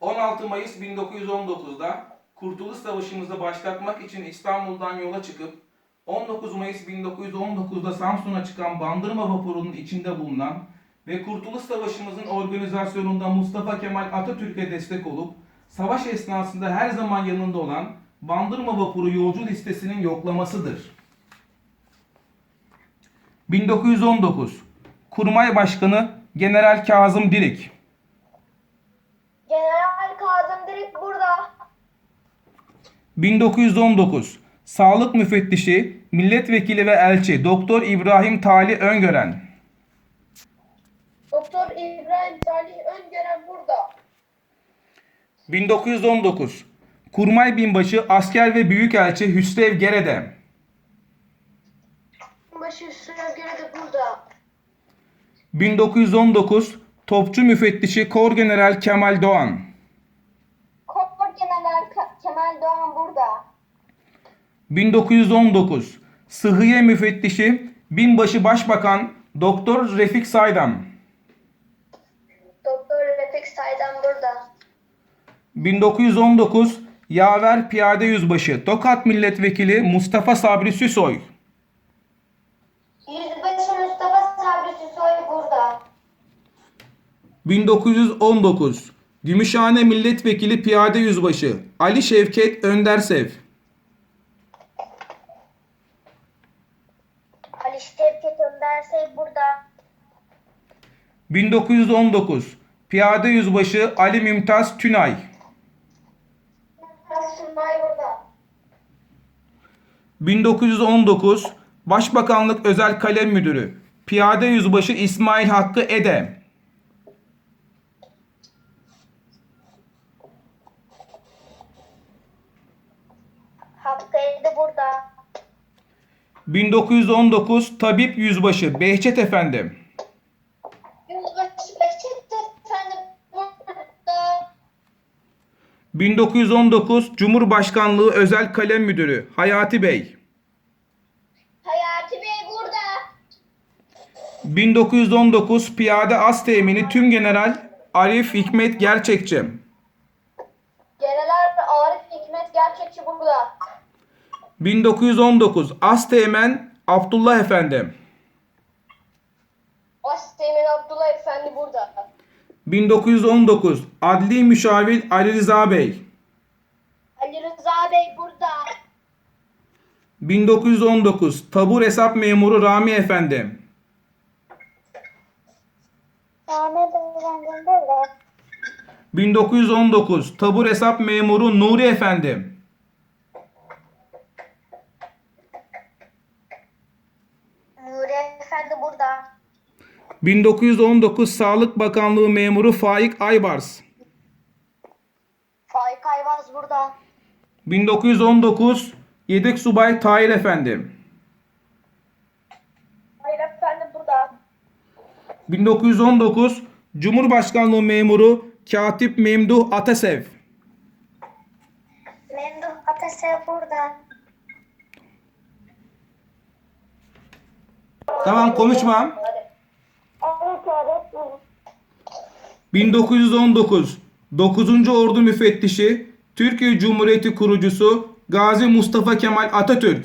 16 Mayıs 1919'da Kurtuluş Savaşımızı başlatmak için İstanbul'dan yola çıkıp 19 Mayıs 1919'da Samsun'a çıkan Bandırma vapurunun içinde bulunan ve Kurtuluş Savaşımızın organizasyonunda Mustafa Kemal Atatürk'e destek olup savaş esnasında her zaman yanında olan Bandırma vapuru yolcu listesinin yoklamasıdır. 1919 Kurmay Başkanı General Kazım Dirik General Burada. 1919 Sağlık Müfettişi, Milletvekili ve Elçi Doktor İbrahim Tali Öngören Doktor İbrahim Salih Öngören burada. 1919 Kurmay Binbaşı Asker ve Büyükelçi Hüsrev Gerede Başı Hüsnü Özgür'e de burada. 1919 Topçu Müfettişi Kor General Kemal Doğan Kor General Doğan burada. 1919 Sıhhiye Müfettişi Binbaşı Başbakan Doktor Refik Saydam Doktor Refik Saydan burada. 1919 Yaver Piyade Yüzbaşı Tokat Milletvekili Mustafa Sabri Süsoy Yüzbaşı Mustafa Sabri Süsoy burada. 1919 Gümüşhane Milletvekili Piyade Yüzbaşı Ali Şevket Öndersev. Ali Şevket Öndersey burada. 1919 Piyade Yüzbaşı Ali Mümtaz Tünay. Sunay burada. 1919 Başbakanlık Özel Kalem Müdürü Piyade Yüzbaşı İsmail Hakkı Ede Elde burada. 1919 Tabip Yüzbaşı Behçet Efendi Yüzbaşı Behçet Efendi burada. 1919 Cumhurbaşkanlığı Özel Kalem Müdürü Hayati Bey Hayati Bey burada. 1919 Piyade Az Temini Tüm General Arif Hikmet Gerçekçi General Arif Hikmet Gerçekçi burada. 1919 Asteğmen Abdullah Efendi Asteğmen Abdullah Efendi burada. 1919 Adli Müşavir Ali Rıza Bey. Ali Rıza Bey burada. 1919 Tabur Hesap Memuru Rami Efendi Ahmet Efendi burada. 1919 Tabur Hesap Memuru Nuri Efendi Nuri Efendi burada. 1919 Sağlık Bakanlığı Memuru Faik Aybars Faik Ayvaz burada. 1919 Yedek Subay Tahir Efendi Hayır Efendi burada. 1919 Cumhurbaşkanlığı Memuru Katip Memduh Atasev Memduh Atasev burada. Tamam konuşma. Evet öğretmenim. 1919 9. Ordu Müfettişi Türkiye Cumhuriyeti kurucusu Gazi Mustafa Kemal Atatürk